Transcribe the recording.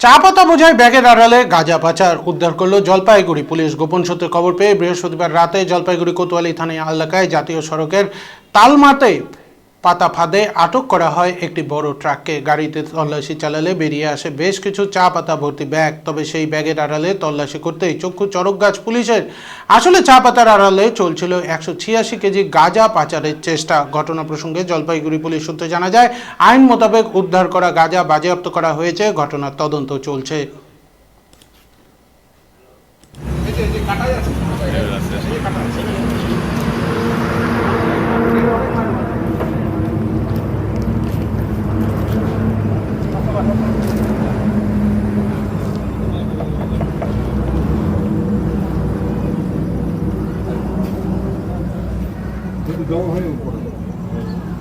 চা পাতা বোঝায় ব্যাগের আড়ালে গাঁজা পাচার। উদ্ধার করল জলপাইগুড়ি পুলিশ। গোপন সূত্রে খবর পেয়ে বৃহস্পতিবার রাতে জলপাইগুড়ি কোতোয়ালি থানা এলাকায় জাতীয় সড়কের তালমাতে পাতা ফাঁদে আটক করা হয় একটি বড় ট্রাককে। গাড়িতে তল্লাশি চালালে বেরিয়ে আসে বেশ কিছু চা পাতা ভর্তি ব্যাগ তবে সেই ব্যাগের আড়ালে তল্লাশি করতেই চক্ষু চড়ক গাছ পুলিশের। আসলে চা পাতার আড়ালে চলছিল একশো ছিয়াশি কেজি গাঁজা পাচারের চেষ্টা। ঘটনা প্রসঙ্গে জলপাইগুড়ি পুলিশ সূত্রে জানা যায় আইন মোতাবেক উদ্ধার করা গাঁজা বাজেয়াপ্ত করা হয়েছে ঘটনার তদন্ত চলছে। we go home.